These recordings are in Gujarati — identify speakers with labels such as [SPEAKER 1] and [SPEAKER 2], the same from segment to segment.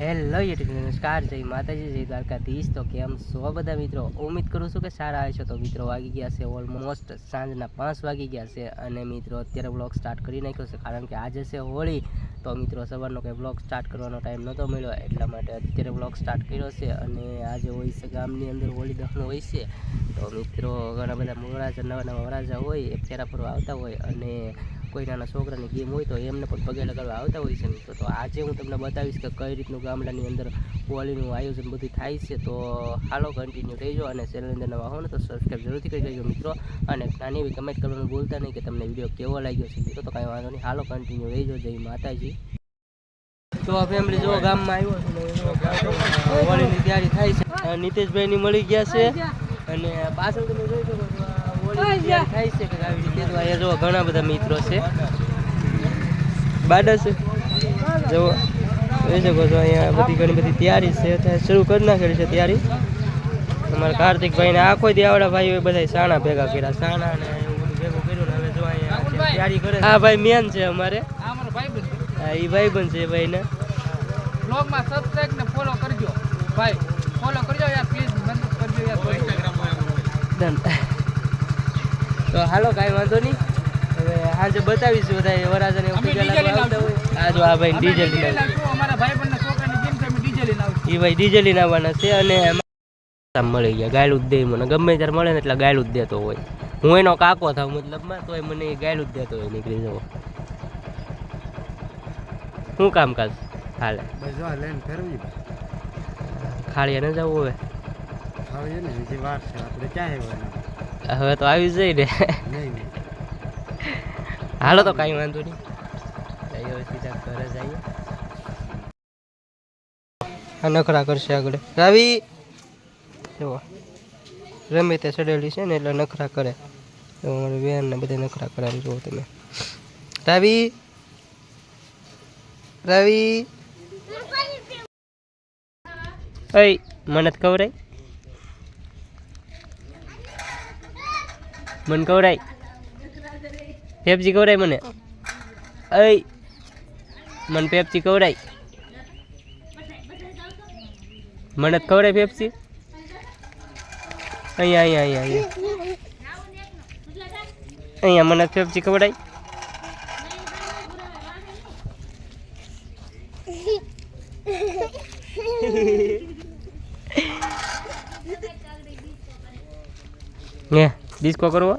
[SPEAKER 1] હેલો યુટ્યુબ નમસ્કાર, જય માતાજી, જય દ્વારકાધીશ. તો કેમ છો બધા મિત્રો? ઉમ્મીદ કરું છું કે સારા હશો. તો મિત્રો વાગી ગયા છે ઓલમોસ્ટ સાંજના પાંચ વાગી ગયા છે અને મિત્રો અત્યારે બ્લોગ સ્ટાર્ટ કરી નાખ્યો છે કારણ કે આજે છે હોળી. તો મિત્રો સવારનો કંઈ બ્લોગ સ્ટાર્ટ કરવાનો ટાઈમ નહોતો મળ્યો, એટલા માટે અત્યારે બ્લોગ સ્ટાર્ટ કર્યો છે અને આજે હોય છે ગામની અંદર હોળી દહન હોય છે. તો મિત્રો ઘણા બધા મોરાજા નવા નવા વરાજા હોય, એ ફેરા ફરવા આવતા હોય અને કોઈ નાના છોકરાની ગેમ હોય તો એમને પણ પગે લગાડવા આવતા હોય છે મિત્રો તો આજે હું તમને બતાવીશ કે કઈ રીતનું ગામડાની અંદર હોળીનું આયોજન બધું થાય છે. તો હાલો કન્ટિન્યુ રહેજો અને ચેનલની અંદર નવા હો ને તો સબસ્ક્રાઈબ જરૂરથી કરી દેજો મિત્રો. અને નાની એવી કમેન્ટ કરવાનું ભૂલતા નહીં કે તમને વીડિયો કેવો લાગ્યો છે મિત્રો, તો કાંઈ વાંધો નહીં. હાલો કન્ટિન્યુ રહેજો જય માતાજી. તો ફેમિલી જો ગામમાં આવ્યો ને હોળીની તૈયારી થાય છે. નીતેશભાઈની મળી ગયા છે. અને પાછળ તમે જોઈ શકો થાય છે કે આવી રીતે તો અહીંયા જો ઘણા બધા મિત્રો છે. બાડસ જો જોઈ શકો છો અહીંયા બધી ઘણી બધી તૈયારી છે. અત્યારે શરૂ કરી નાખેલી છે તૈયારી. અમારા કાર્તિકભાઈને આખો દી ભાઈ બધા સાણા ભેગા કર્યા. સાણા ને ભેગું કર્યું હવે જો અહીંયા તૈયારી કરે હા ભાઈ મેન છે અમારે. હા એ ભાઈ બન છે ભાઈને.
[SPEAKER 2] બ્લોગમાં સબસ્ક્રાઇબ ને ફોલો કરજો. ભાઈ ફોલો કરજો યાર પ્લીઝ મદદ કરજો યાર.
[SPEAKER 1] ડન તો હાલો કાંઈ વાંધો નહીં. હવે આજે બતાવીશું બધા વરાજન એવું
[SPEAKER 2] અમે
[SPEAKER 1] પગે લાગવા આવતા હોય. આ જો આ ભાઈ ડીજે લઈને
[SPEAKER 2] લઈને આવશું. અમારા છોકરાની જેમ તમે ડીજે લઈને આવશું.
[SPEAKER 1] એ ભાઈ ડીજે લઈને આવવાના છે અને એમાં મળી ગયા ગાયલું જ દે મને. ગમે ત્યારે મળે ને એટલે ગાયલું જ દેતો હોય. હું એનો કાકો થાવ મતલબમાં તોય મને એ ગાયલું જ દેતો હોય નીકળી જવો. શું કામકાજ હાલે.
[SPEAKER 3] બસ જો આ લઈને ફેરવી
[SPEAKER 1] ખાળીએ ન જવું હવે.
[SPEAKER 3] ખાળીએ ને હજી વાર છે. આપણે ક્યાં
[SPEAKER 1] હવે તો આવી જઈ ને. હાલો તો કાંઈ વાંધો નહીં. જઈએ હવે સીધા ઘરે જઈએ. આ નખરા કરશે આગળ. રાવી! જુઓ. રમે તે ચડેલી છે ને એટલે નખરા કરે. તો અમારી બેન ને બધા નખરા કરાવી જુઓ તમે. રાવી! રાવી! અય મને જ કવરાય મને કવરાય પેપ્સી કવરાય મને અય મને પેપ્સી કવરાય મને જ કવરાય પેપ્સી અહીંયા અહીંયા અહીંયા અહીંયા અહીંયા મને જ પેપ્સી કવરાય ને ડિસ્કો કરવો.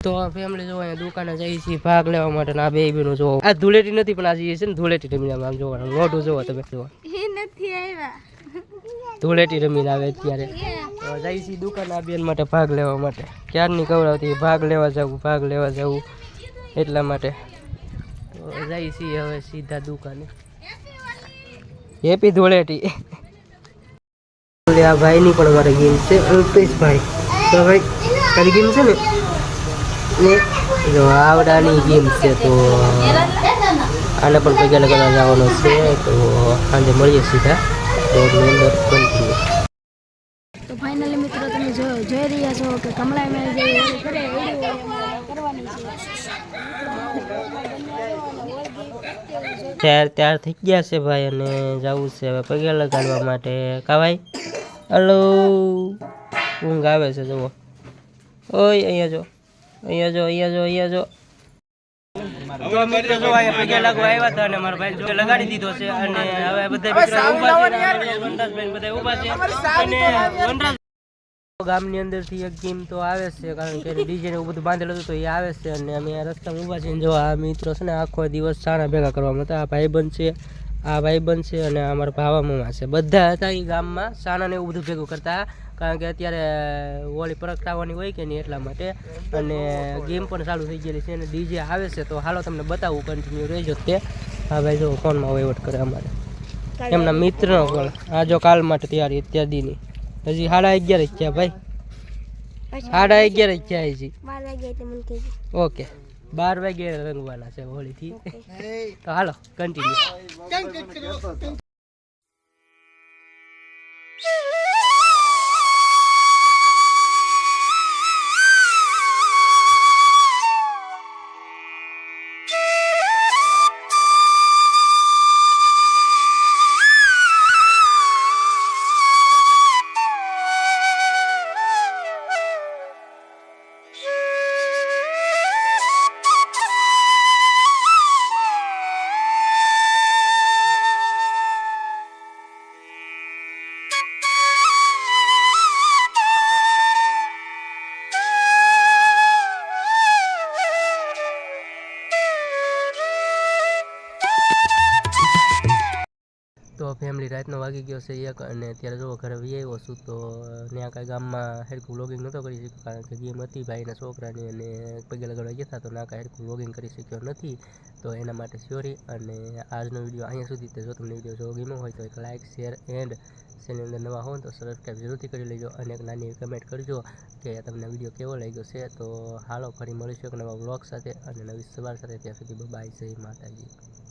[SPEAKER 1] તો ફેમિલી જો અહીંયા દુકાને જઈએ છીએ ભાગ લેવા માટે આ બે બેનો જોવો. આ ધૂળેટી નથી પણ આ જઈએ છે ને ધૂળેટી રમીને આમ જોવાનું. મોઢું જોવો તમે. જોવો ધૂળેટી રમીને આવે અત્યારે. જઈએ છીએ દુકાન આ બેન માટે ભાગ લેવા માટે. ક્યારની કવડાવતી ભાગ લેવા જવું ભાગ લેવા જવું એટલા માટે. જઈએ છીએ હવે સીધા દુકાને. હેપી ધૂળેટી. આ ભાઈની પણ મારે ગેમ છે અલ્પેશભાઈ. તો ભાઈ તારી ગેમ છે ને? ને? જો આવડાની ગેમ છે તો આને પણ પગે લગાડવા જવાનો છે તો સાંજે મળીએ સીધા.
[SPEAKER 4] તો ફાઇનલી મિત્રો તમે જો જોઈ રહ્યા છો કે કમળા મેં જે કરે એવી કરવાની છે.
[SPEAKER 1] ત્યાર તૈયાર થઈ ગયા છે ભાઈ અને જવું છે હવે પગે લગાડવા માટે. કા ભાઈ? હલો ઊંઘ આવે છે જુઓ. ઓય અહીંયા જો. અહીંયા જો અહીંયા જો અહીંયા જો. તો મિત્રો જો અહીંયા પગે લાગવા આવ્યા હતા અને મારા ભાઈ જો લગાડી દીધો છે અને હવે બધા મિત્રો ઊભા છે. વનરાજભાઈ બધા ઊભા છે. અને વનરાજ ગામની અંદરથી એક ગેમ તો આવે છે, કારણ કે ડીજે ને એવું બધું બાંધેલું હતું તો એ આવે છે અને અમે આ રસ્તામાં ઊભા ને જો આ મિત્રો છે ને આખો દિવસ સારા ભેગા કરવામાં હતા આ ભાઈબંધ છે, આ ભાઈબંધ છે અને અમારા ભાવા મામા છે. બધા હતા એ ગામમાં સાણા ને એવું બધું ભેગું કરતા, કારણ કે અત્યારે હોળી પ્રગટાવવાની હોય કે નહીં એટલા માટે. અને ગેમ પણ ચાલુ થઈ ગયેલી છે અને ડીજે આવે છે તો હાલો તમને બતાવું કન્ટિન્યુ રહેજો તે. હા ભાઈ, જો ફોનમાં વહીવટ કરે અમારે. એમના મિત્રનો પણ આ જો કાલ માટે તૈયારી ઇત્યાદિની હજી સાડા અગિયાર જ ભાઈ. સાડા અગિયાર
[SPEAKER 4] બાર એટલે મને કહેજો.
[SPEAKER 1] ઓકે. બાર વાગે રંગવાના છે હોળીથી. તો હાલો કન્ટિન્યુ ફેમિલી રાતનો વાગી ગયો છે એક અને અત્યારે જો ઘરે વી આવ્યો છું તો ત્યાં કાંઈ ગામમાં હેરકું વ્લોગિંગ નહોતો કરી શક્યો, કારણ કે ગેમ હતી ભાઈના છોકરાની અને પગે લગાડવા ગયા હતા તો ના કાંઈ હેરકું વ્લોગિંગ કરી શક્યો નથી. તો એના માટે સોરી અને આજનો વીડિયો અહીંયા સુધી જો તમને વીડિયો જો ગમ્યો હોય તો એક લાઇક શેર એન્ડ ચેનલ અંદર નવા હો તો સબસ્ક્રાઈબ જરૂરથી કરી લેજો અને એક નાની કમેન્ટ કરજો કે તમને વીડિયો કેવો લાગ્યો છે. તો હાલો, ફરી મળીશું એક નવા વ્લોગ સાથે અને નવી સવાર સાથે. ત્યાં સુધી બાય જય માતાજી.